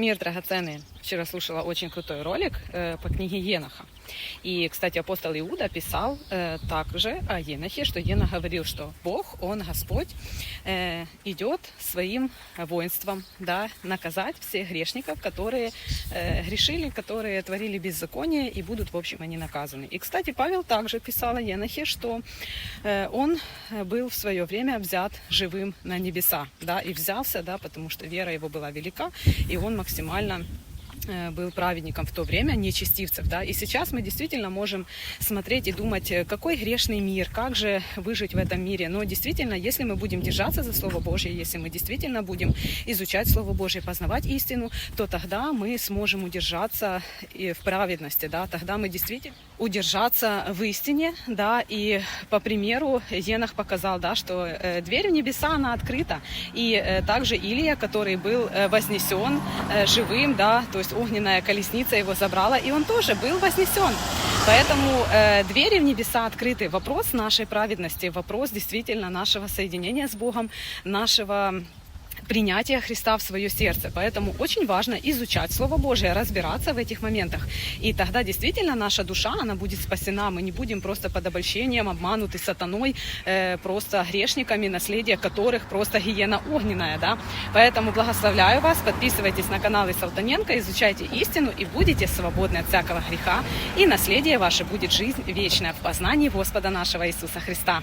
Мир драгоценный. Вчера слушала очень крутой ролик э, по книге Еноха. И, кстати, апостол Иуда писал э, также о Енохе, что Енох говорил, что Бог, Он, Господь, э, идет своим воинством да, наказать всех грешников, которые э, грешили, которые творили беззаконие, и будут, в общем, они наказаны. И, кстати, Павел также писал о Енохе, что э, он был в свое время взят живым на небеса, да, и взялся, да, потому что вера его была велика, и он максимально был праведником в то время, нечестивцев, да, и сейчас мы действительно можем смотреть и думать, э, какой грешный мир, как же выжить в этом мире, но действительно, если мы будем держаться за Слово Божье, если мы действительно будем изучать Слово Божье, познавать истину, то тогда мы сможем удержаться и в праведности, да, тогда мы действительно удержаться в истине, да, и по примеру Енах показал, да, что э, дверь в небеса, она открыта, и э, также Илия, который был э, вознесен э, живым, да, то есть огненная колесница его забрала, и он тоже был вознесен. Поэтому э, двери в небеса открыты. Вопрос нашей праведности, вопрос действительно нашего соединения с Богом, нашего принятия Христа в свое сердце. Поэтому очень важно изучать Слово Божие, разбираться в этих моментах. И тогда действительно наша душа, она будет спасена. Мы не будем просто под обольщением обмануты сатаной, э, просто грешниками, наследие которых просто гиена огненная. Да? Поэтому благословляю вас, подписывайтесь на канал Салтаненко, изучайте истину и будете свободны от всякого греха. И наследие ваше будет жизнь вечная в познании Господа нашего Иисуса Христа.